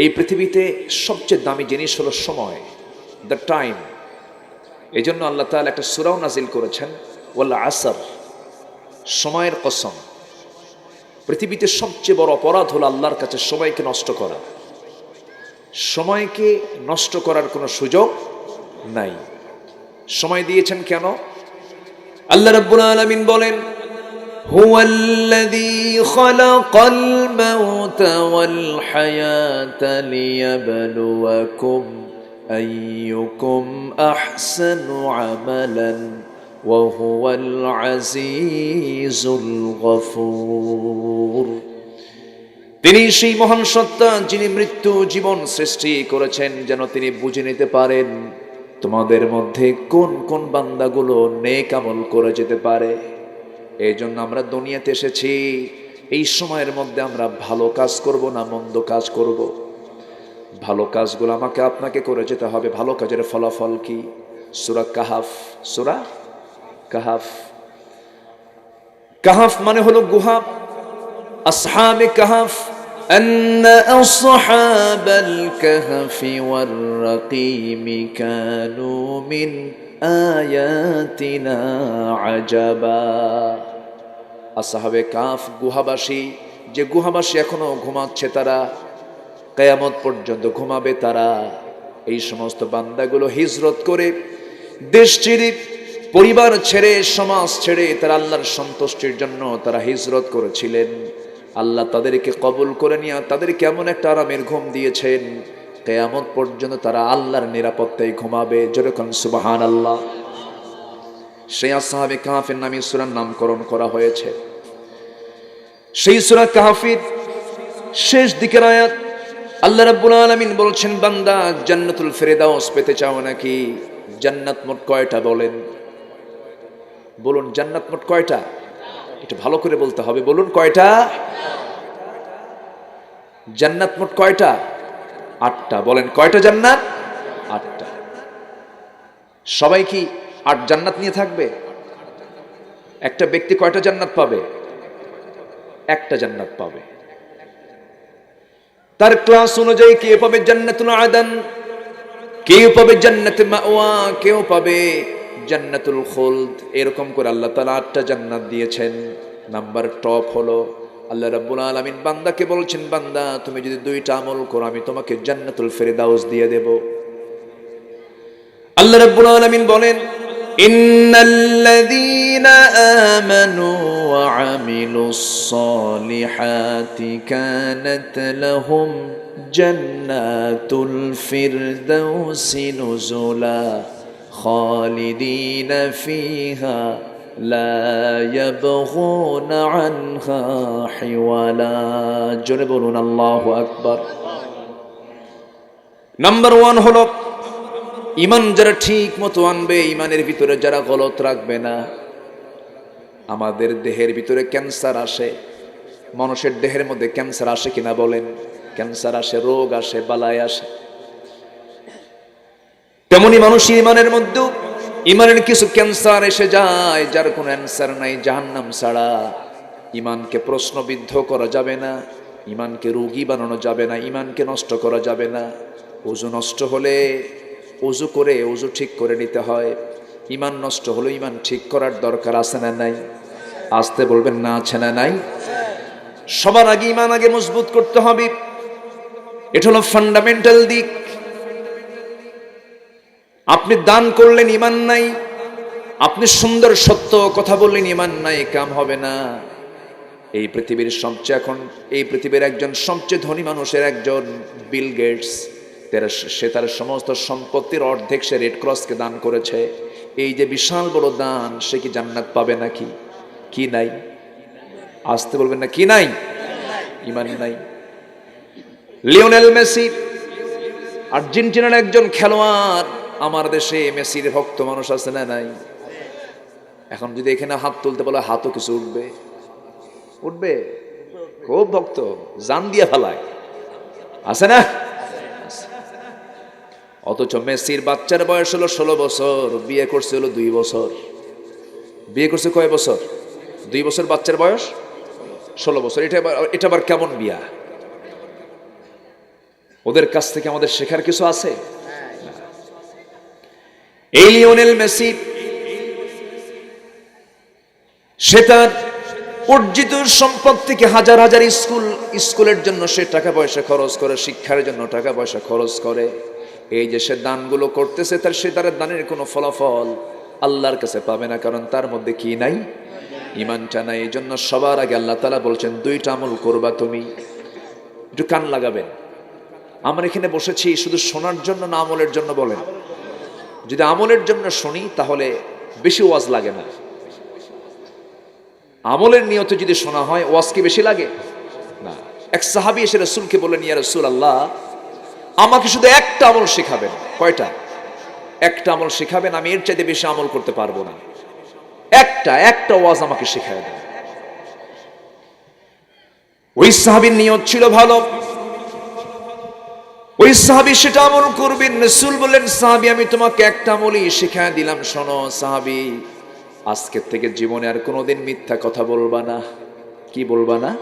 এই পৃথিবীতে সবচেয়ে দামি জিনিস হলো সময় দ্য টাইম এই জন্য আল্লাহ তাআলা একটা সুরাও নাজিল করেছেন ওয়াল্লা আসর, সময়ের কসম। পৃথিবীতে সবচেয়ে বড় অপরাধ হলো আল্লাহর কাছে সময়কে নষ্ট করা। সময়কে নষ্ট করার কোনো সুযোগ নাই। সময় দিয়েছেন কেন? আল্লাহ রাব্বুল আলামিন বলেন هو الذي خلق الموت والحياة ليبلوكم أيكم أحسن عملا وهو العزيز الغفور তিনি সেই মহান সত্তা যিনি মৃত্যু জীবন সৃষ্টি করেছেন যেন তিনি বুঝে নিতে পারেন তোমাদের মধ্যে কোন কোন বান্দাগুলো নেক আমল করে যেতে পারে এই জন্য আমরা দুনিয়াতে এসেছি এই সময়ের মধ্যে আমরা ভালো কাজ করব না মন্দ কাজ করব ভালো কাজগুলো আমাকে আপনাকে করে যেতে হবে ভালো কাজের ফলাফল কি সুরা কাহাফ সুরা কাহাফ কাহাফ মানে হলো গুহা আসহাবে কাহাফ أن أصحاب الكهف والرقيم كانوا من آياتنا عجبا আসহাবে কাফ গুহাবাসী। যে গুহাবাসী এখনও ঘুমাচ্ছে তারা, কেয়ামত পর্যন্ত ঘুমাবে তারা। এই সমস্ত বান্দাগুলো হিজরত করে দেশ পরিবার ছেড়ে, সমাজ ছেড়ে তারা আল্লাহর সন্তুষ্টির জন্য তারা হিজরত করেছিলেন। আল্লাহ তাদেরকে কবুল করে নিয়ে তাদেরকে এমন একটা আরামের ঘুম দিয়েছেন। কেয়ামত পর্যন্ত তারা আল্লাহর নিরাপত্তায় ঘুমাবে। যেরকম সুবাহান আল্লাহ সেই আসহাবে কাহাফের নামে সুরার নামকরণ করা হয়েছে। সেই সুরা কাহাফির শেষ দিকের আয়াত আল্লাহ রাব্বুল আলামিন বলছেন, বান্দা, জান্নাতুল ফেরেদাউস পেতে চাও নাকি? জান্নাত মোট কয়টা বলেন? বলুন, জান্নাত মোট কয়টা? একটু ভালো করে বলতে হবে, বলুন, কয়টা? জান্নাত মোট কয়টা? আটটা, বলেন, কয়টা জান্নাত? আটটা। সবাই কি আট জান্নাত নিয়ে থাকবে? একটা ব্যক্তি কয়টা জান্নাত পাবে? একটা জান্নাত পাবে। তার ক্লাস অনুযায়ী কে পাবে জান্নাতুল আদান? কেউ পাবে জান্নাতে মাওয়া, কেউ পাবে জান্নাতুল খুলদ। এরকম করে আল্লাহ তাআলা আটটা জান্নাত দিয়েছেন। নাম্বার টপ হলো, আল্লাহ রাব্বুল আলামিন বান্দাকে বলছেন, বান্দা, তুমি যদি দুইটা আমল করো, আমি তোমাকে জান্নাতুল ফেরদাউস দিয়ে দেব। আল্লাহ রাব্বুল আলামিন বলেন ان الذين امنوا وعملوا الصالحات كانت لهم جنات الفردوس نزلا خالدين فيها لا يبغون عنها حولا جنب الله اكبر. نمبر وان হলো ইমান যারা ঠিক মতো আনবে, ইমানের ভিতরে যারা গলত রাখবে না, আমাদের দেহের ভিতরে ক্যান্সার আসে। মানুষের দেহের মধ্যে ক্যান্সার আসে কিনা বলেন? ক্যান্সার আসে, রোগ আসে বালায় আসে। তেমনি মানুষ ইমানের মধ্যেও, ইমানের কিছু ক্যান্সার এসে যায়, যার কোনো অ্যান্সার নাই, জাহান্নাম ছাড়া। ইমানকে প্রশ্নবিদ্ধ করা যাবে না, ইমানকে রোগী বানানো যাবে না, ইমানকে নষ্ট করা যাবে না। ওজু নষ্ট হলে ওজু করে ওজু ঠিক করে নিতে হয়। ইমান নষ্ট হলো, ইমান ঠিক করার দরকার আছে না নাই? আসতে বলবেন না আছে না নাই? সবার আগে ইমান আগে মজবুত করতে হবে। এটা হলো ফান্ডামেন্টাল দিক। আপনি দান করলেন, ইমান নাই। আপনি সুন্দর সত্য কথা বললেন, ইমান নাই, কাম হবে না। এই পৃথিবীর সবচেয়ে এখন, এই পৃথিবীর একজন সবচেয়ে ধনী মানুষের একজন বিল গেটস সে তার সমস্ত সম্পত্তির অর্ধেক সে রেড ক্রসকে দান করেছে। এই যে বিশাল বড় দান, সে কি জান্নাত পাবে নাকি? কি নাই? আসতে বলবেন না, কি নাই? ইমান নাই। লিওনেল মেসি, আর্জেন্টিনার একজন খেলোয়াড়, আমার দেশে মেসির ভক্ত মানুষ আছে না নাই? এখন যদি এখানে হাত তুলতে বলে, হাতও কিছু উঠবে। উঠবে? খুব ভক্ত। জান দিয়া ফেলায়। আছে না? অথচ মেসির বাচ্চার বয়স হলো ষোলো বছর, বিয়ে করছে হলো দুই বছর। বিয়ে করছে কয় বছর? দুই বছর বাচ্চার বয়স? ষোলো বছর। এটা এটা আবার কেমন বিয়া? ওদের কাছ থেকে আমাদের শেখার কিছু আছে? এই লিওনেল মেসি, সে তার অর্জিত সম্পদ থেকে হাজার হাজার স্কুল স্কুলের জন্য সে টাকা পয়সা খরচ করে, শিক্ষার জন্য টাকা পয়সা খরচ করে। এই যে সে দানগুলো করতেছে, তার সে তার দানের কোনো ফলাফল আল্লাহর কাছে পাবে না, কারণ তার মধ্যে কি নাই? ইমানটা নাই। এই জন্য সবার আগে আল্লাহ তালা বলছেন, দুইটা আমল করবা তুমি। একটু কান লাগাবেন। আমরা এখানে বসেছি শুধু শোনার জন্য না আমলের জন্য বলেন। যদি আমলের জন্য শুনি, তাহলে বেশি ওয়াজ লাগে না। আমলের নিয়তে যদি শোনা হয়, ওয়াজ কি বেশি লাগে? না। এক সাহাবি এসে রসুলকে বললেন, ইয়া রসুল আল্লাহ আমাকে শুধু একটা আমল শেখাবেন। কয়টা? একটা আমল শেখাবেন, আমি এর চাইতে বেশি আমল করতে পারব না। একটা একটা ওয়াজ আমাকে শেখায় দেন। ওই সাহাবির নিয়ত ছিল ভালো। ওই সাহাবি সেটা আমল করবেন, রসুল বললেন, সাহাবি, আমি তোমাকে একটা আমলই শেখায় দিলাম, শোনো সাহাবি, আজকের থেকে জীবনে আর কোনোদিন মিথ্যা কথা বলবা না। কি বলবা না?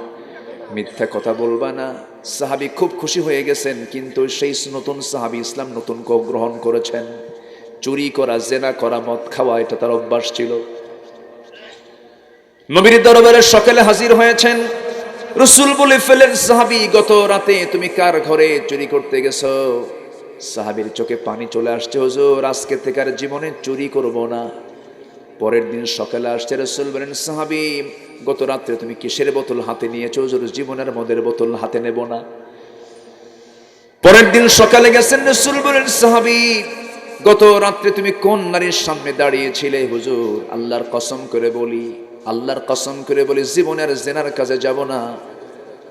মিথ্যা কথা বলবা না। সাহাবি খুব খুশি হয়ে গেছেন, কিন্তু সেই নতুন সাহাবি ইসলাম নতুন কেউ গ্রহণ করেছেন। চুরি করা, জেনা করা, মদ খাওয়া, এটা তার অভ্যাস ছিল। নবীর দরবারে সকালে হাজির হয়েছেন। রসুল বলে ফেলেন, সাহাবি, গত রাতে তুমি কার ঘরে চুরি করতে গেছো? সাহাবির চোখে পানি চলে আসছে, হুজুর, আজকে থেকে আর জীবনে চুরি করব না। পরের দিন সকালে আসছে, রসুল বলেন, সাহাবি গত রাত্রে তুমি কিসের বোতল হাতে নিয়েছো? হুজুর, জীবনের মদের বোতল হাতে নেব না। পরের দিন সকালে গেছেন রসুল সাহাবি। গত রাত্রে তুমি কোন নারীর সামনে দাঁড়িয়েছিলে? হুজুর, আল্লাহর কসম করে বলি, আল্লাহর কসম করে বলি, জীবনের জেনার কাজে যাব না।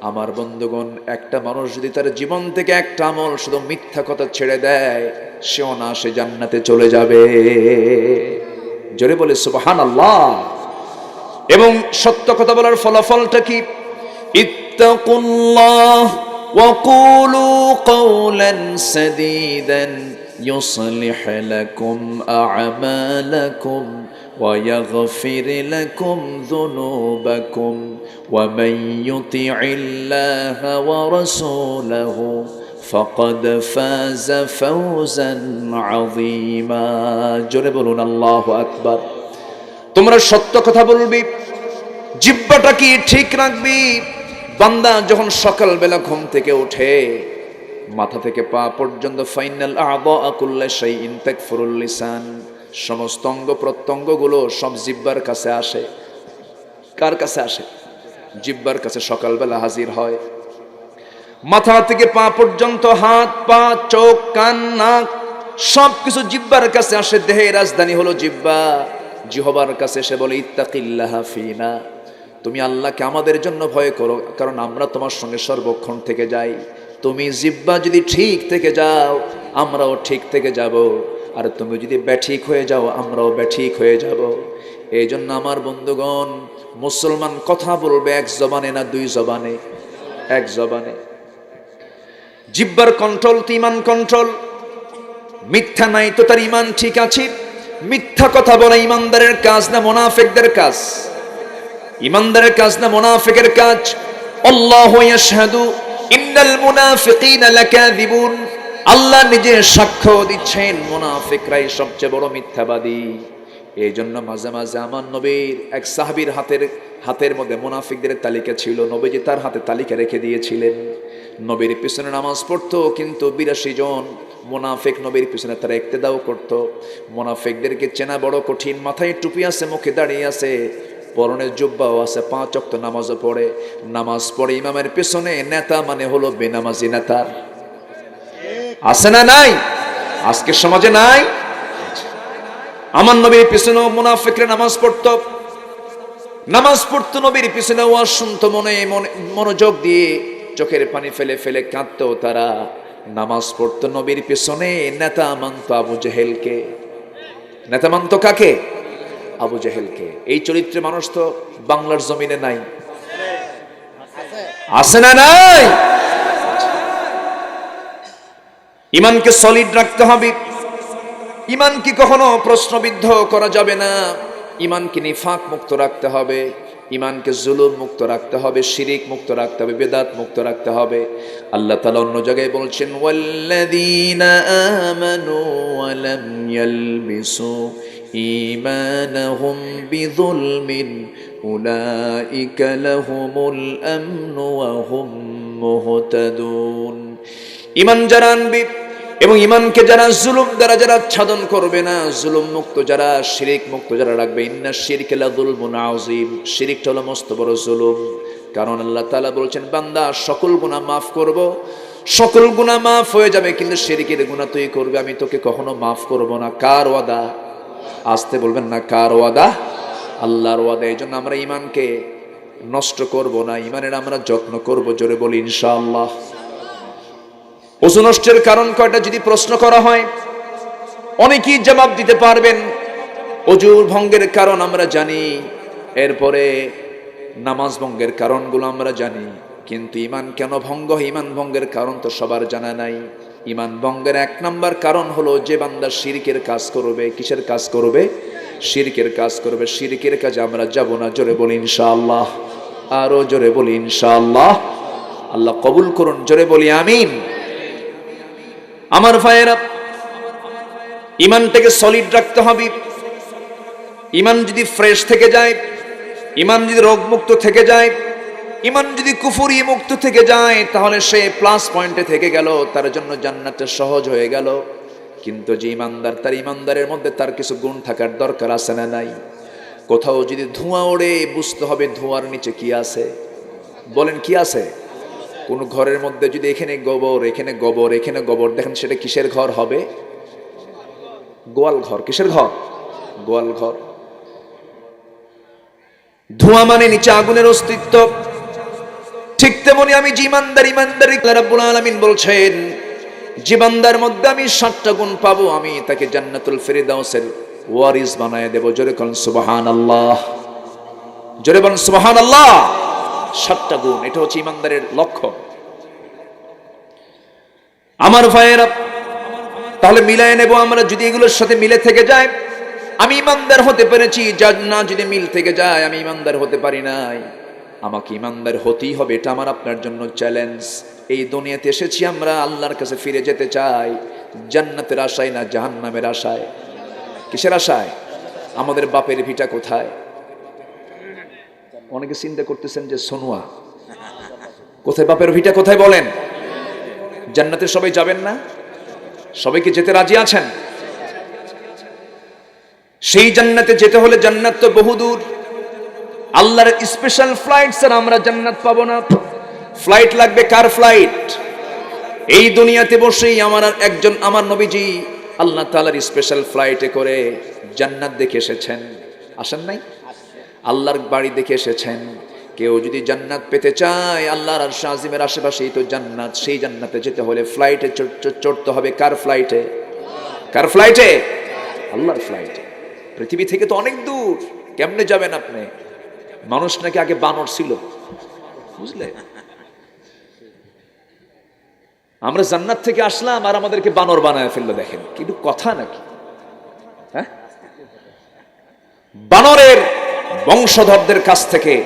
আমার বন্ধুগণ, একটা মানুষ যদি তার জীবন থেকে একটা আমল শুধু মিথ্যা কথা ছেড়ে দেয়, সেও না সে জান্নাতে চলে যাবে। জোরে বলে সুবহান আল্লাহ এবং সত্য কথা বলার ফলাফলটা কি ইত্তাকুল্লাহ وقولوا قولا سديدا يصلح لكم أعمالكم ويغفر لكم ذنوبكم ومن يطع الله ورسوله فقد فاز فوزا عظيما جربون الله أكبر তোমরা সত্য কথা বলবি, জিব্বাটা কি ঠিক রাখবি? বান্দা যখন সকালবেলা ঘুম থেকে ওঠে, মাথা থেকে পা পর্যন্ত, ফাইনাল আকুল্লা সেই ইনতেক লিসান, সমস্ত অঙ্গ প্রত্যঙ্গগুলো সব জিব্বার কাছে আসে। কার কাছে আসে? জিব্বার কাছে সকালবেলা হাজির হয়। মাথা থেকে পা পর্যন্ত হাত, পা, চোখ, কান, নাক, সবকিছু জিব্বার কাছে আসে। দেহের রাজধানী হলো জিব্বা। জিহবার কাছে সে বলে, ইত্তাকিল্লাহ ফিনা। তুমি আল্লাহকে আমাদের জন্য ভয় করো, কারণ আমরা তোমার সঙ্গে সর্বক্ষণ থেকে যাই। তুমি জিব্বা যদি ঠিক থেকে যাও, আমরাও ঠিক থেকে যাব। আর তুমি যদি ব্যাঠিক হয়ে যাও, আমরাও ব্যাঠিক হয়ে যাব। এই জন্য আমার বন্ধুগণ, মুসলমান কথা বলবে এক জবানে না দুই জবানে? এক জবানে। জিব্বার কন্ট্রোল তো ইমান কন্ট্রোল মিথ্যা নাই তো তার ইমান ঠিক আছে। মিথ্যা কথা বলা ইমানদারের কাজ না মোনাফেকদের কাজ? ইমানদারের কাজ না মোনাফেকের কাজ? আল্লাহ আল্লাহ নিজে সাক্ষ্য দিচ্ছেন, মুনাফিকরাই সবচেয়ে বড় মিথ্যাবাদী। এই জন্য মাঝে মাঝে আমার নবীর এক সাহাবীর হাতের হাতের মধ্যে মুনাফিকদের তালিকা ছিল। নবীজি তার হাতে তালিকা রেখে দিয়েছিলেন। নবীর পিছনে নামাজ পড়তো, কিন্তু বিরাশি জন মোনাফেক নবীর পিছনে তারা একতেদাও করত। মোনাফেকদেরকে চেনা বড় কঠিন, মাথায় টুপি আছে, মুখে দাঁড়িয়ে আছে পরনের জুব্বাও আছে, পাঁচ অক্ত নামাজও পড়ে। নামাজ পড়ে ইমামের পেছনে, নেতা মানে হলো বেনামাজি নেতা। আছে না নাই? আজকের সমাজে নাই? আমার নবীর পিছনে মুনাফিকরা নামাজ পড়তো। নামাজ পড়তো, নবীর পিছনে ওয়াজ শুনতো মনে- মনোযোগ দিয়ে চোখের পানি ফেলে ফেলে কাঁদতো তারা। নামাজ পড়তো নবীর পিছনে, নেতা মানত আবু জেহেলকে। নেতা মানত কাকে? আবু জেহেলকে। এই চরিত্রে মানুষ তো বাংলার জমিনে নাই। আছে না নাই? ইমানকে সলিড রাখতে হবে। ইমানকে কখনো প্রশ্নবিদ্ধ করা যাবে না। ইমানকে নিফাক মুক্ত রাখতে হবে। ইমানকে জুলুম মুক্ত রাখতে হবে, শিরিক মুক্ত রাখতে হবে, বেদাত মুক্ত রাখতে হবে। আল্লাহ তালা অন্য জায়গায় বলছেন, ওয়াল্লাযীনা আমানু ওয়া লাম ইয়ালবিসু ঈমানাহুম বিযুলমিন, উলাইকা লাহুমুল আমনু ওয়া হুম মুহতাদুন। ইমান যারা আনবে এবং ইমানকে যারা জুলুম দ্বারা যারা আচ্ছাদন করবে না জুলুম মুক্ত যারা শিরিক মুক্ত যারা রাখবে, ইন্না শিরকে লাযুলমুন আযীম। শিরিকটা হলো মস্ত বড় জুলুম। কারণ আল্লাহ তালা বলছেন, বান্দা, সকল গুনাহ মাফ করব। সকল গুনাহ মাফ হয়ে যাবে, কিন্তু শিরিকের গুনাহ তুই করবে, আমি তোকে কখনো মাফ করব না। কার ওয়াদা? আসতে বলবেন না, কার ওয়াদা? আল্লাহর ওয়াদা এই জন্য আমরা ইমানকে নষ্ট করব না, ইমানের আমরা যত্ন করব, জোরে বলি ইনশাআল্লাহ। ওজু নষ্টের কারণ কয়টা যদি প্রশ্ন করা হয়, অনেকেই জবাব দিতে পারবেন, অজুর ভঙ্গের কারণ আমরা জানি, এরপরে নামাজ ভঙ্গের কারণগুলো আমরা জানি, কিন্তু ইমান কেন ভঙ্গ? ইমান ভঙ্গের কারণ তো সবার জানা নাই। ইমান ভঙ্গের এক নম্বর কারণ হলো যে বান্দা শিরকের কাজ করবে, কিসের কাজ করবে? শিরকের কাজ করবে, শিরকের কাজে আমরা যাব না, জোরে বলি ইনশাআল্লাহ, আরও জোরে বলি ইনশাআল্লাহ, আল্লাহ কবুল করুন, জোরে বলি আমিন। আমার ভাইয়েরা ইমানটাকে সলিড রাখতে হবে। ইমান যদি ফ্রেশ থেকে যায়, ইমান যদি রোগমুক্ত থেকে যায়, ইমান যদি কুফুরি মুক্ত থেকে যায়, তাহলে সে প্লাস পয়েন্টে থেকে গেল, তার জন্য জান্নাতটা সহজ হয়ে গেল। কিন্তু যে ইমানদার, তার ইমানদারের মধ্যে তার কিছু গুণ থাকার দরকার আছে না নাই? কোথাও যদি ধোঁয়া ওড়ে, বুঝতে হবে ধোঁয়ার নিচে কি আছে? বলেন কি আছে? কোন ঘরের মধ্যে যদি এখানে গোবর এখানে গোবর এখানে গোবর, দেখেন সেটা কিসের ঘর হবে? গোয়াল ঘর, কিসের ঘর? গোয়াল ঘর। ধোঁয়া মানে নিচে আগুনের অস্তিত্ব। ঠিক তেমনি আমি জিমানদার ইমানদারি রাব্বুল আলামিন বলছেন জীবানদার মধ্যে আমি সাতটা গুণ পাবো, আমি তাকে জান্নাতুল ফেরিদাউসের ওয়ারিস বানায় দেব। জোরে কোন সুবহানাল্লাহ। জোরে বলেন সুবহানাল্লাহ। সাতটা গুণ, এটা হচ্ছে ইমানদারের লক্ষ্য আমার ভাইয়েরা, তাহলে মিলায় নেব আমরা, যদি এগুলোর সাথে মিলে থেকে যায়, আমি ইমানদার হতে পেরেছি, যার না যদি মিল থেকে যায়, আমি ইমানদার হতে পারি নাই। আমাকে ইমানদার হতেই হবে, এটা আমার আপনার জন্য চ্যালেঞ্জ এই দুনিয়াতে এসেছি আমরা, আল্লাহর কাছে ফিরে যেতে চাই, জান্নাতের আশায় না জাহান্নামের আশায়? কিসের আশায়? আমাদের বাপের ভিটা কোথায়? অনেকে চিন্তা করতেছেন যে সোনুয়া। কোথায় বাপের ভিটা কোথায় বলেন? জান্নাতে সবাই যাবেন না? সবাই কি যেতে রাজি আছেন? সেই জান্নাতে যেতে হলে জান্নাত তো বহুদূর আল্লাহর স্পেশাল ফ্লাইট স্যার আমরা জান্নাত পাবো না। ফ্লাইট লাগবে কার ফ্লাইট এই দুনিয়াতে বসেই আমার একজন আমার নবীজি আল্লাহ তালার স্পেশাল ফ্লাইটে করে জান্নাত দেখে এসেছেন। আসেন নাই? আল্লাহর বাড়ি দেখে এসেছেন। কেউ যদি জান্নাত পেতে চায়, আল্লাহর আর শাহিমের আশেপাশেই তো জান্নাত, সেই জান্নাতে যেতে হলে ফ্লাইটে চড়তে হবে। কার ফ্লাইটে কার ফ্লাইটে আল্লাহর ফ্লাইটে পৃথিবী থেকে তো অনেক দূর। কেমনে যাবেন আপনি? মানুষ নাকি আগে বানর ছিল। বুঝলে? আমরা জান্নাত থেকে আসলাম আর আমাদেরকে বানর বানায় ফেলল, দেখেন। কিন্তু কথা নাকি? হ্যাঁ? বানরের বংশধরদের কাছ থেকে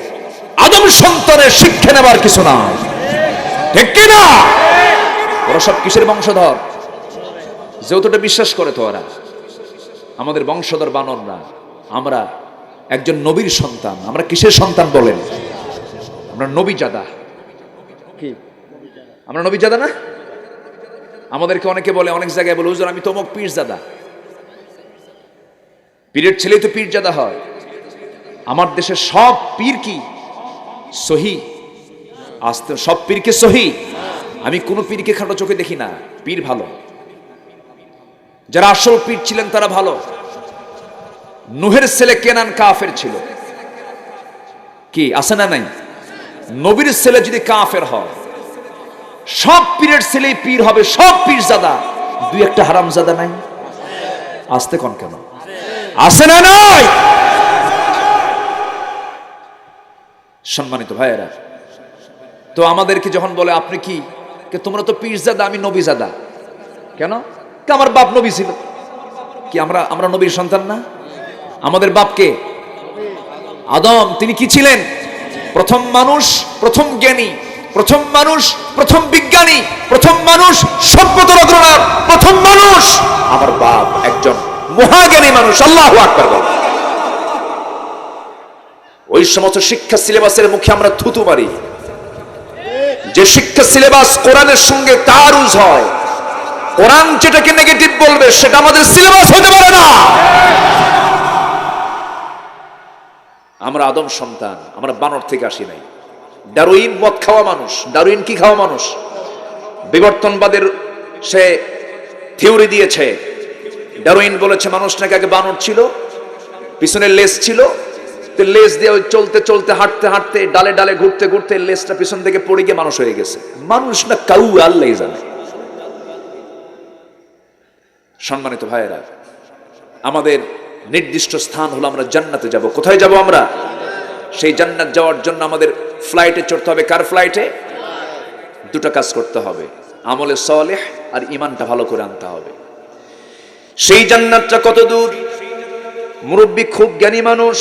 আদম সন্তানের শিক্ষা নেবার কিছু না ঠিক কিনা? ওরা সব কিসের বংশধর? যেহেতুটা বিশ্বাস করে তো ওরা। আমাদের বংশধর বানররা আমরা একজন নবীর সন্তান আমরা কিসের সন্তান বলেন? আমরা নবী জাদা কি? আমরা নবী জাদা না? আমাদেরকে অনেকে বলে অনেক জায়গায় বলে হুজুর আমি তোমক পীর জাদা পীরের ছেলেই তো পীর জাদা হয়। আমার দেশের সব পীর কি? সহি। আসতে সব পীরকে সহি। আমি কোনো পীরকে খাটো চোখে দেখি না। পীর ভালো। যারা আসল পীর ছিলেন তারা ভালো। নুহের ছেলে কেনান কাফের ছিল। কি, আছে না নাই? নবীর ছেলে যদি কাফের হয়, সব পীরের ছেলেই পীর হবে, সব পীর জাদা। দুই একটা হারাম জাদা নাই? আসতে কন কেন? আছে না নাই? সম্মানিত ভাইয়েরা, তো আমাদেরকে যখন বলে, আপনি কি? তোমরা তো পীর জাদা আমি নবী জাদা কেন আমার বাপ নবী ছিল। কি, আমরা আমরা নবীর সন্তান না? আমাদের বাপকে আদম। তিনি কি ছিলেন? প্রথম মানুষ, প্রথম জ্ঞানী, প্রথম মানুষ, প্রথম বিজ্ঞানী, প্রথম মানুষ সভ্যতার প্রথম মানুষ। আমার বাপ একজন মহাজ্ঞানী মানুষ, আল্লাহ আকবার। ওই সমস্ত শিক্ষা সিলেবাসের মুখে আমরা থুতু মারি। যে শিক্ষা সিলেবাস কোরআনের সঙ্গে তারুজ হয়, কোরআন যেটাকে নেগেটিভ বলবে, সেটা আমাদের সিলেবাস হতে পারে না। আমরা আদম সন্তান, আমরা বানর থেকে আসি নাই। ডারুইন মদ খাওয়া মানুষ ডারুইন কি খাওয়া মানুষ? বিবর্তনবাদের সে থিওরি দিয়েছে ডারুইন বলেছে মানুষ নাকি আগে বানর ছিল, পিছনে লেস ছিল তো লেজ দিয়ে ওই চলতে চলতে, হাঁটতে হাঁটতে, ডালে ডালে ঘুরতে ঘুরতে লেজটা পিছন থেকে পড়ে গিয়ে মানুষ হয়ে গেছে। মানুষ না কাউ আল্লাহ জানে। সম্মানিত ভাইয়েরা, আমাদের নির্দিষ্ট স্থান হলো আমরা জান্নাতে যাব। কোথায় যাব আমরা? সেই জান্নাত যাওয়ার জন্য আমাদের ফ্লাইটে চড়তে হবে। কার ফ্লাইটে দুটো কাজ করতে হবে। আমলে সলেহ আর ইমানটা ভালো করে আনতে হবে। সেই জান্নাতটা কত দূর? মুরব্বী খুব জ্ঞানী মানুষ।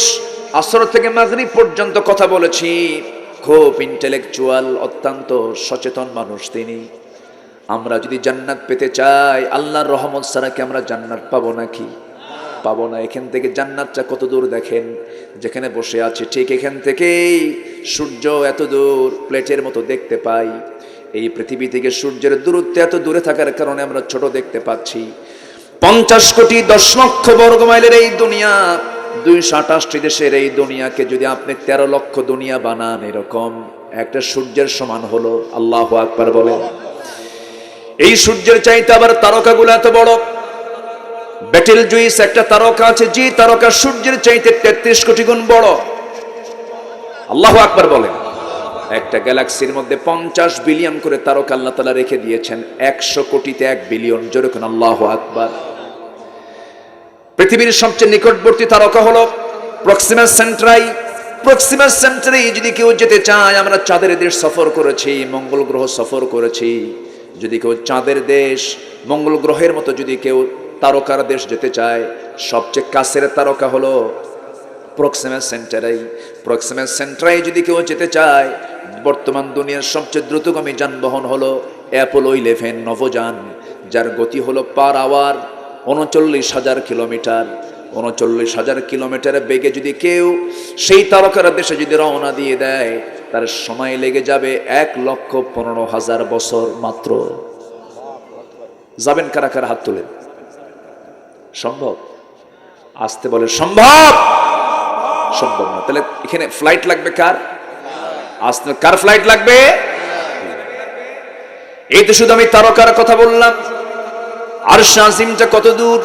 আসর থেকে মাগরিব পর্যন্ত কথা বলেছি। খুব ইন্টেলেকচুয়াল অত্যন্ত সচেতন মানুষ তিনি। আমরা যদি জান্নাত পেতে চাই, আল্লাহর রহমত ছাড়া কি আমরা জান্নাত পাবো নাকি? পাবো না। এখান থেকে জান্নাতটা কত দূর দেখেন? যেখানে বসে আছে ঠিক এখান থেকেই সূর্য এত দূর, প্লেটের মতো দেখতে পাই। এই পৃথিবী থেকে সূর্যের দূরত্ব এত দূরে থাকার কারণে আমরা ছোট দেখতে পাচ্ছি। পঞ্চাশ কোটি দশ লক্ষ বর্গ মাইলের এই দুনিয়া দুইশো আঠাশটি দেশের এই দুনিয়াকে যদি আপনি তেরো লক্ষ দুনিয়া বানান এরকম, একটা সূর্যের সমান হলো, আল্লাহ আকবার বলেন এই সূর্যের চাইতে আবার তারকাগুলো এত বড়। ব্যাটেল জুইস একটা তারকা আছে, যে তারকা সূর্যের চাইতে তেত্রিশ কোটি গুণ বড়। আল্লাহ আকবার বলেন। একটা গ্যালাক্সির মধ্যে পঞ্চাশ বিলিয়ন করে তারকা আল্লাহ তালা রেখে দিয়েছেন, একশো কোটিতে এক বিলিয়ন যেরকম আল্লাহ আকবার। পৃথিবীর সবচেয়ে নিকটবর্তী তারকা হলো প্রক্সিমাস সেন্ট্রাই। প্রক্সিমাস সেন্টারে যদি কেউ যেতে চায়, আমরা চাঁদের দেশ সফর করেছি, মঙ্গল গ্রহ সফর করেছি। যদি কেউ চাঁদের দেশ, মঙ্গল গ্রহের মতো যদি কেউ তারকার দেশ যেতে চায়, সবচেয়ে কাছের তারকা হলো প্রক্সিমাস সেন্টারাই। প্রক্সিমাস সেন্টারাই যদি কেউ যেতে চায়, বর্তমান দুনিয়ার সবচেয়ে দ্রুতগামী যানবাহন হলো অ্যাপোলো ইলেভেন নভোযান যার গতি হলো পার আওয়ার। উনচল্লিশ হাজার কিলোমিটার, উনচল্লিশ হাজার কিলোমিটার বেগে যদি কেউ সেই তারকার দেশে যদি রওনা দিয়ে দেয়, তার সময় লেগে যাবে এক লক্ষ পনেরো হাজার বছর মাত্র। যাবেন কারা কারা হাত তুলেন সম্ভব? আসতে বলে সম্ভব? সম্ভব না। তাহলে এখানে ফ্লাইট লাগবে কার? আসতে কার ফ্লাইট লাগবে? এই তো শুধু আমি তারকার কথা বললাম। আর শাহিমটা কত দূর?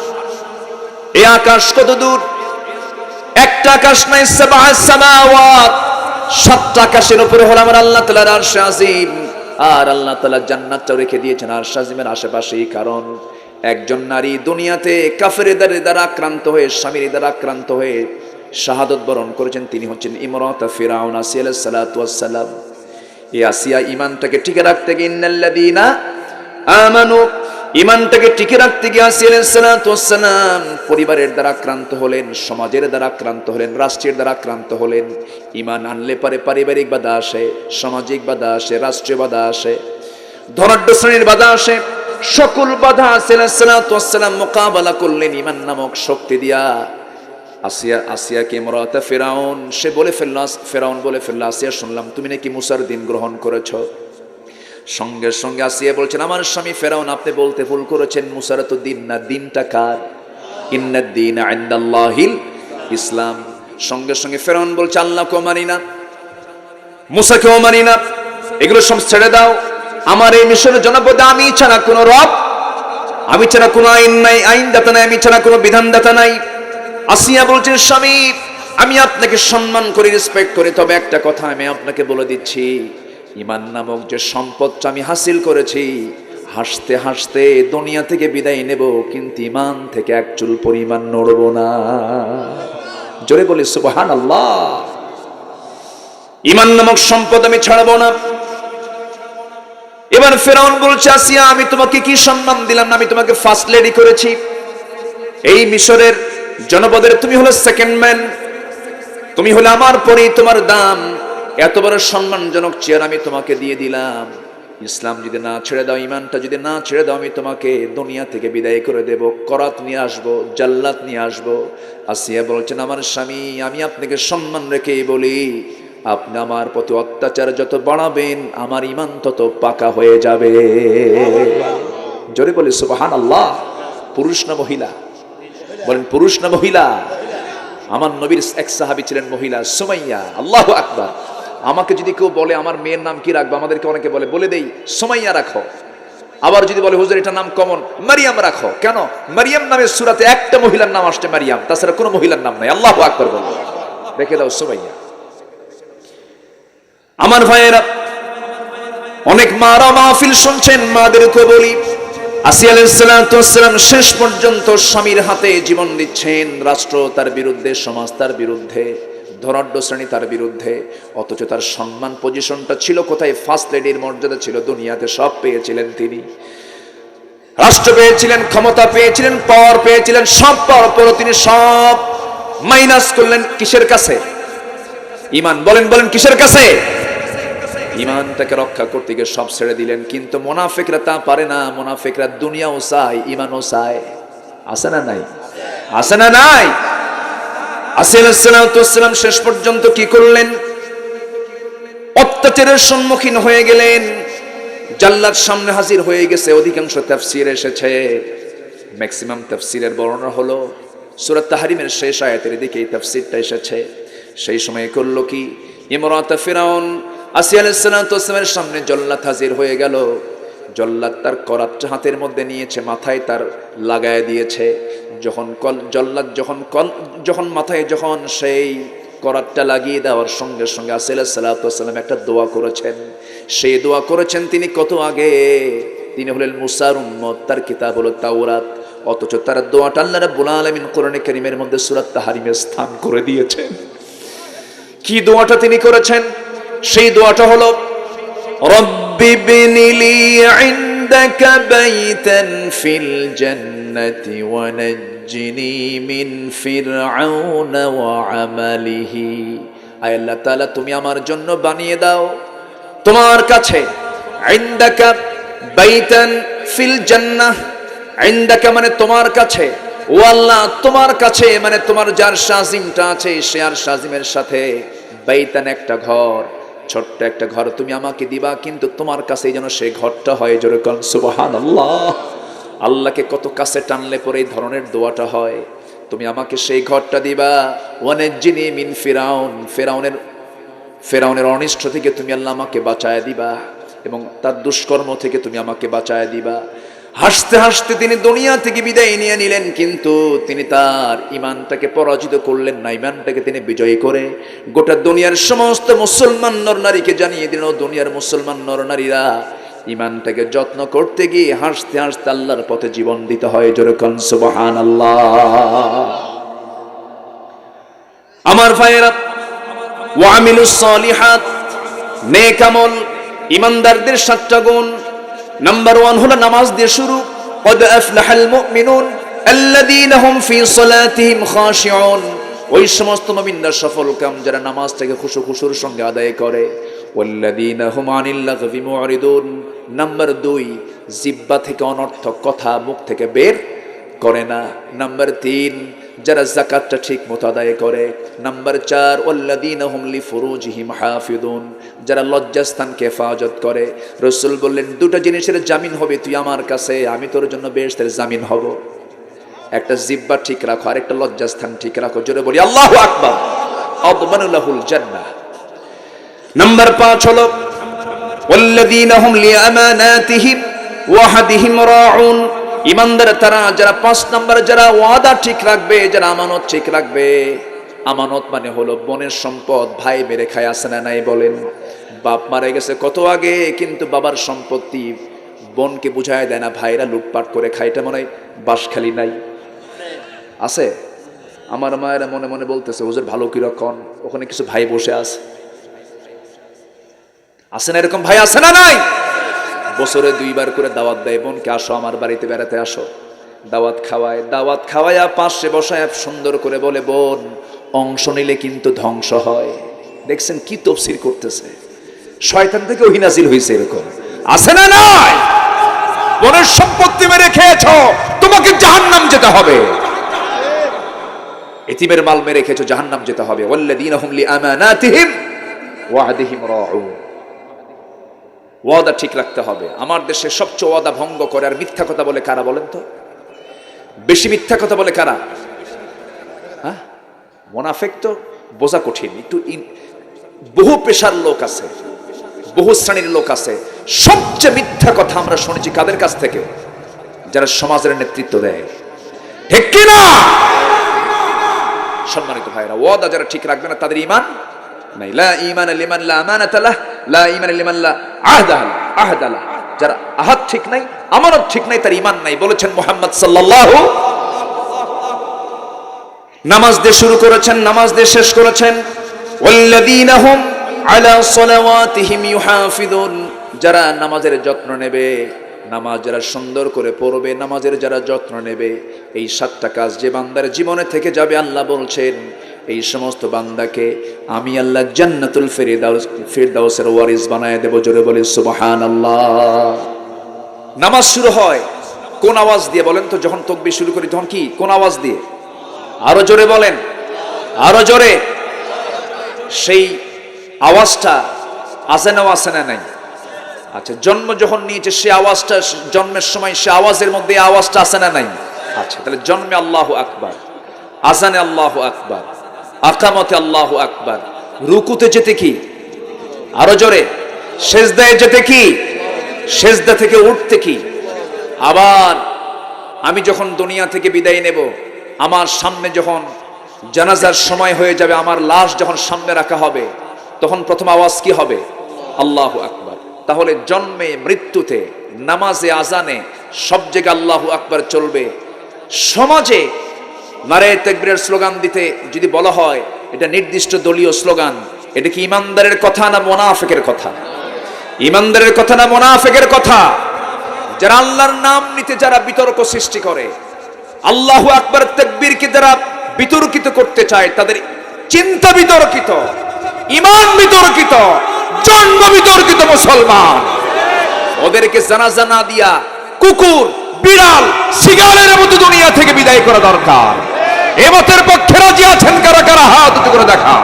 এই আকাশ কত দূর? একটা আকাশ নাই সাতটা আকাশের উপরে হলো আমার আল্লাহ তাআলার আরশ আজিম আর আল্লাহ তাআলা জান্নাতটাও রেখে দিয়েছেন আরশ আজিমের আশেপাশেই, কারণ একজন নারী দুনিয়াতে কাফের দ্বারা আক্রান্ত হয়ে, স্বামীর দ্বারা আক্রান্ত হয়ে শাহাদত বরণ করেছেন, তিনি হচ্ছেন ইমরাত ফিরাউন আসিয়া আলাইহিস সালাতু ওয়াস সালাম এই আসিয়া ইমানটাকে টিকে রাখতে গিয়ে ইমানটাকে টিকে রাখতে গিয়ে সালাম। পরিবারের দ্বারা আক্রান্ত হলেন, সমাজের দ্বারা আক্রান্ত হলেন, রাষ্ট্রের দ্বারা আক্রান্ত হলেন। ইমান আনলে পারে পারিবারিক বাধা আসে, সামাজিক বাধা আসে, রাষ্ট্রীয় বাধা আসে, ধনাঢ্য শ্রেণির বাধা আসে। সকল বাধা সালাম মোকাবেলা করলেন ইমান নামক শক্তি দিয়া। আসিয়া আসিয়া আসিয়াকে মরাতা ফেরাউন? সে বলে ফেলল, ফেরাউন বলে ফেলল, আসিয়া শুনলাম, তুমি নাকি মুসার দিন গ্রহণ করেছ। সঙ্গে সঙ্গে আসিয়া বলছেন, আমার স্বামী ফেরাউন, আপনি বলতে ভুল করেছেন মুসার তো দিন না, দিনটা কার? ইন্নাদ্দিন আইন্দাল্লাহিল ইসলাম। সঙ্গে সঙ্গে ফেরাউন বলছে আল্লাহ আল্লাহকেও মানি না, মুসাকেও মানি না। এগুলো সব ছেড়ে দাও। আমার এই মিশনের জনপদে আমি ছাড়া কোনো রব, আমি ছাড়া কোনো আইন নাই আইন দাতা নাই, আমি ছাড়া কোনো বিধান দাতা নাই। আসিয়া বলছেন, স্বামী, আমি আপনাকে সম্মান করি রেসপেক্ট করি, তবে একটা কথা আমি আপনাকে বলে দিচ্ছি। ইমান নামক যে সম্পদটা আমি হাসিল করেছি, হাসতে হাসতে দুনিয়া থেকে বিদায় নেব, কিন্তু ইমান থেকে এক চুল পরিমাণ নড়ব না। জোরে বলি সুবহান আল্লাহ ইমান নামক সম্পদ আমি ছাড়বো না। এবার ফেরাউন বলছে, আসিয়া, আমি তোমাকে কি সম্মান দিলাম না? আমি তোমাকে ফার্স্ট লেডি করেছি। এই মিশরের জনপদের, তুমি হলো সেকেন্ড ম্যান তুমি হলে আমার পরেই তোমার দাম। এত বড় সম্মানজনক চেয়ার আমি তোমাকে দিয়ে দিলাম। ইসলাম যদি না ছেড়ে দাও ইমানটা যদি না ছেড়ে দাও, আমি তোমাকে দুনিয়া থেকে বিদায় করে দেব, করাত নিয়ে আসব, জাল্লাত নিয়ে আসব। আসিয়া বলছেন, আমার স্বামী, আমি আপনাকে সম্মান রেখেই বলি, আপনি আমার প্রতি অত্যাচার যত বাড়াবেন, আমার ইমান তত পাকা হয়ে যাবে। জোরে বলি সুবাহান আল্লাহ পুরুষ না মহিলা? বলেন, পুরুষ না মহিলা? আমার নবীর এক সাহাবি ছিলেন মহিলা, সুমাইয়া, আল্লাহ আকবার। আমাকে যদি কেউ বলে, আমার মেয়ের নাম কি রাখব? আমাদেরকে অনেকে বলে বলে দেই, সুমাইয়া রাখো। আবার যদি বলে, হুজুর এটা নাম কমন? মারিয়াম রাখো। কেন? মারিয়াম নামের সুরাতে একটা মহিলার নাম আসছে মারিয়াম, তাছাড়া কোনো মহিলার নাম নাই। আল্লাহ আকবার বলো রেখে দাও, সুমাইয়া। আমার ভাইয়েরা, অনেক মারা মাহফিল শুনছেন, মাদেরকে বলি শেষ পর্যন্ত স্বামীর হাতে জীবন দিচ্ছেন, রাষ্ট্র তার বিরুদ্ধে, সমাজ তার বিরুদ্ধে। ধনাঢ্য শ্রেণি তার বিরুদ্ধে, অথচ তার সম্মান পজিশনটা ছিল কোথায়? ফার্স্ট লেডির মর্যাদা ছিল দুনিয়াতে, সব পেয়েছিলেন তিনি। রাষ্ট্র পেয়েছিলেন, ক্ষমতা পেয়েছিলেন পাওয়ার পেয়েছিলেন, সব পাওয়ার পরও তিনি সব মাইনাস করলেন কিসের কাছে? ইমান, বলেন বলেন, কিসের কাছে? ইমানটাকে রক্ষা করতে গিয়ে সব ছেড়ে দিলেন, কিন্তু মোনাফিকরা তা পারে না, মোনাফিকরা দুনিয়াও চায়, ইমানও চায়। আছে না নাই? আছে না নাই? আসিলাম শেষ পর্যন্ত কি করলেন? অত্যাচারের সম্মুখীন হয়ে গেলেন। জাল্লার সামনে হাজির হয়ে গেছে, অধিকাংশ তাফসির এসেছে। ম্যাক্সিমাম তাফসিরের বর্ণনা হলো সুরাত তাহারিমের শেষ আয়াতের দিকে এই তাফসিরটা এসেছে। সেই সময় করল কি? ইমরাত ফিরাউন, আসিয়া সামনে জল্লাত হাজির হয়ে গেল। জল্লাদ তার করাতটা হাতের মধ্যে নিয়েছে, মাথায় তার লাগায় দিয়েছে। যখন কল, জল্লাদ যখন কল, যখন মাথায় যখন সেই করাতটা লাগিয়ে দেওয়ার সঙ্গে সঙ্গে আসিল সাল্লাম একটা দোয়া করেছেন। সেই দোয়া করেছেন তিনি কত আগে? তিনি হলেন মুসার উম্মত, তার কিতাব হলো তাওরাত। অথচ তার দোয়াটা আল্লাহ রাব্বুল আলামিন কোরআনে কারীমের মধ্যে সূরাত তাহারিমে স্থান করে দিয়েছেন। কি দোয়াটা তিনি করেছেন? সেই দোয়াটা হলো رب ابن لي عندك بيتا في الجنة ونجني من فرعون وعمله আয় আল্লাহ তাআলা তুমি আমার জন্য বানিয়ে দাও তোমার কাছে ইন্দাকা বাইতান ফিল জান্নাহ ইন্দাকা মানে তোমার কাছে ও আল্লাহ তোমার কাছে মানে তোমার যার শাজিমটা আছে সে আর শাজিমের সাথে বাইতান একটা ঘর ছোট্ট একটা ঘর তুমি আমাকে দিবা, কিন্তু তোমার কাছে যেন সেই ঘরটা হয়। জোরে কন সুবাহান আল্লাহ আল্লাহকে কত কাছে টানলে পরে এই ধরনের দোয়াটা হয়। তুমি আমাকে সেই ঘরটা দিবা। ওয়ানের যিনি মিন ফেরাউন, ফেরাউনের ফেরাউনের অনিষ্ট থেকে তুমি আল্লাহ আমাকে বাঁচায় দিবা এবং তার দুষ্কর্ম থেকে তুমি আমাকে বাঁচায় দিবা। হাসতে হাসতে তিনি দুনিয়া থেকে বিদায় নিয়ে নিলেন, কিন্তু তিনি তার ইমানটাকে পরাজিত করলেন না। ইমানটাকে তিনি বিজয়ী করে গোটা দুনিয়ার সমস্ত মুসলমান নর নারীকে জানিয়ে দিলেন দুনিয়ার মুসলমান নর নারীরা ইমানটাকে যত্ন করতে গিয়ে হাসতে হাসতে আল্লাহর পথে জীবন দিতে হয়। যেরকম সুবহান আল্লাহ আমার ভাইয়েরা ওয়ামিলুস সলিহাত, নেক আমল ইমানদারদের সাতটা গুণ নাম্বার ওয়ান হলো নামাজ দিয়ে শুরু قد أفلح المؤمنون الذين هم في صلاتهم خاشعون ওই সমস্ত মুমিনরা সফল কাম যারা নামাজটাকে খুশু খুশুর সঙ্গে আদায় করে والذين هم عن اللغو معرضون নাম্বার দুই জিব্বা থেকে অনর্থক কথা মুখ থেকে বের করে না নাম্বার তিন যারা জাকাতটা ঠিক মতো আদায় করে। নাম্বার চার ওল্লাদিন হুমলি ফুরুজহিম হাফিদুন যারা লজ্জাস্থানকে হেফাজত করে। রসুল বললেন, দুটো জিনিসের জামিন হবে, তুই আমার কাছে, আমি তোর জন্য বেশ তার জামিন হব। একটা জিব্বা ঠিক রাখো আর একটা লজ্জাস্থান ঠিক রাখো। জোরে বলি, আল্লাহ আকবা অবমানুল জান্না নাম্বার পাঁচ হলো অল্লাদিন হুমলি আমানাতিহিম ওয়াহাদিহিম রাউন। ইমানদার তারা, যারা পাঁচ নাম্বার, যারা ওয়াদা ঠিক রাখবে, যারা আমানত ঠিক রাখবে। আমানত মানে হলো বোনের সম্পদ, ভাই মেরে খায় আসে না নাই বলেন। বাপ মারা গেছে কত আগে, কিন্তু বাবার সম্পত্তি বোনকে বুঝায় দেয় না, ভাইরা লুটপাট করে খায়। এটা মনে হয় বাসখালি নাই। আছে? আমার মায়েরা মনে মনে বলতেছে, হুজুর, ভালো কীরকম ওখানে কিছু ভাই বসে আছে। আছে না এরকম ভাই, আছে না নাই? বছরে দুইবার করে দাওয়াত দেয়, বোনকে আসো আমার বাড়িতে বেড়াতে আসো। দাওয়াত খাওয়ায়, দাওয়াত খাওয়ায়া পাশে বসায় সুন্দর করে বলে, বোন, অংশ নিলে কিন্তু ধ্বংস হয়। দেখছেন কি তফসির করতেছে? শয়তান থেকে ওহিনাজিল হয়েছে এরকম। আছে না নয় বনের সম্পত্তি মেরে খেয়েছ, তোমাকে জাহান্নাম যেতে হবে। এতিমের মাল মেরে খেয়েছো, জাহান্নাম যেতে হবে। ওয়াল্লাযীনাহুম লিআমানাতিহিম ওয়াহদিহিম রাউন। ওয়াদা ঠিক রাখতে হবে। আমার দেশে সবচেয়ে ওয়াদা ভঙ্গ করে আর মিথ্যা কথা বলে কারা বলেন তো? বেশি মিথ্যা কথা বলে কারা? হ্যাঁ? মোনাফেক তো বোঝা কঠিন। একটু বহু পেশার লোক আছে, বহু শ্রেণির লোক আছে। সবচেয়ে মিথ্যা কথা আমরা শুনেছি কাদের কাছ থেকে? যারা সমাজের নেতৃত্ব দেয়। ঠিক কিনা? সম্মানিত ভাইরা ওয়াদা যারা ঠিক রাখবে না তাদের ইমান নাই। লা ইমান লিমান লা আমানাত লাহ। লা ইমান লিমান লা আহদা লাহ আহদা যারা আহাদ ঠিক নাই, আমানত ঠিক নাই, তার ইমান নাই। বলেছেন মোহাম্মদ সাল্লাল্লাহু নামাজ দিয়ে শুরু করেছেন, নামাজ দিয়ে শেষ করেছেন। ওয়াল্লাযীনা হুম আলা সালাওয়াতিহিম ইউহাফিজুন যারা নামাজের যত্ন নেবে, নামাজ যারা সুন্দর করে পড়বে, নামাজের যারা যত্ন নেবে, এই সাতটা কাজ যে বান্দার জীবনে থেকে যাবে, আল্লাহ বলছেন এই সমস্ত বান্দাকে আমি আল্লাহ জান্নাতুল ফেরদাউস, ফেরদাউসের ওয়ারিস বানায় দেব, জোরে বলি সুবহানাল্লাহ। নামাজ শুরু হয়, কোন আওয়াজ দিয়ে বলেন তো, যখন তকবির শুরু করি তখন কি? কোন আওয়াজ দিয়ে? আরও জোরে বলেন। আরও জোরে। সেই আওয়াজটা আছে না আছে না নাই? আচ্ছা জন্ম যখন নিয়েছে, সে আওয়াজটা জন্মের সময় সে আওয়াজের মধ্যে আওয়াজটা আছে না নাই? আচ্ছা তাহলে জন্মে আল্লাহ আকবার, আজানে আল্লাহ আকবার। আকামতে আল্লাহ আকবার। রুকুতে যেতে কি? আরও জোরে। সেজদায় যেতে কি? সেজদা থেকে উঠতে কি? আবার আমি যখন দুনিয়া থেকে বিদায় নেব, আমার সামনে যখন জানাজার সময় হয়ে যাবে, আমার লাশ যখন সামনে রাখা হবে, তখন প্রথম আওয়াজ কি হবে? আল্লাহ আকবার। তাহলে জন্মে, মৃত্যুতে, নামাজে, আজানে সব জায়গায় আল্লাহ আকবার চলবে। সমাজে নারে তেকবীরের স্লোগান দিতে যদি বলা হয়, এটা নির্দিষ্ট দলীয় স্লোগান। এটা কি ইমানদারের কথা না মোনাফেকের কথা? ইমানদারের কথা না মোনাফেকের কথা? যারা আল্লাহর নাম নিতে যারা বিতর্ক সৃষ্টি করে, আল্লাহ আকবর তেকবীরকে যারা বিতর্কিত করতে চায়, তাদের চিন্তা বিতর্কিত ইমান বিতর্কিত, জন্ম বিতর্কিত মুসলমান। ওদেরকে জানাজা না দিয়া কুকুর বিড়াল সিগারের মতো দুনিয়া থেকে বিদায় করা দরকার। এমতের পক্ষে রাজি আছেন কারা কারা? হাত উঁচু করে দেখা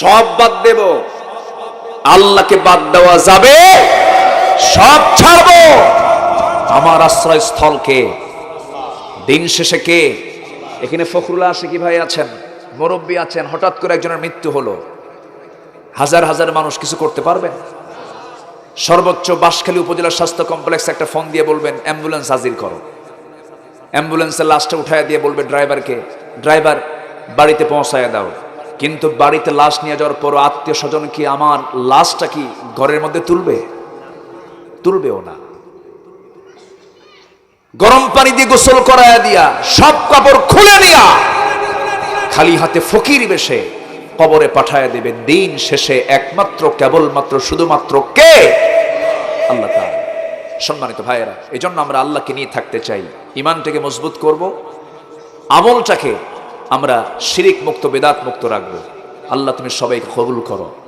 সব বাদ দেব। আল্লাহকে বাদ দেওয়া যাবে। সব ছাড়বো। আমার আশ্রয় স্থলকে দিন শেষে কে? এখানে ফখরুল্লাহ আশিকি ভাই আছেন? মুরব্বী আছেন, হঠাৎ করে একজনের মৃত্যু হলো। হাজার হাজার মানুষ কিছু করতে পারবেন সর্বোচ্চ বাঁশখালী উপজেলা স্বাস্থ্য কমপ্লেক্স একটা ফোন দিয়ে বলবেন, অ্যাম্বুলেন্স হাজির করো। অ্যাম্বুলেন্সের লাশটা উঠায় দিয়ে বলবে, ড্রাইভারকে, ড্রাইভার, বাড়িতে পৌঁছায় দাও। কিন্তু বাড়িতে লাশ নিয়ে যাওয়ার পর আত্মীয় স্বজন কি আমার লাশটা কি ঘরের মধ্যে তুলবে? তুলবেও না। গরম পানি দিয়ে গোসল করায় দিয়া, সব কাপড় খুলে নিয়া খালি হাতে ফকির বেশে কবরে পাঠায় দেবে। দিন শেষে একমাত্র, কেবলমাত্র, শুধুমাত্র কে? আল্লাহ তাআলা। সম্মানিত ভাইয়েরা এই জন্য আমরা আল্লাহকে নিয়ে থাকতে চাই। ইমানটাকে মজবুত করব, আমলটাকে আমরা শিরিক মুক্ত, বেদাত মুক্ত রাখব। আল্লাহ তুমি সবাইকে কবুল করো।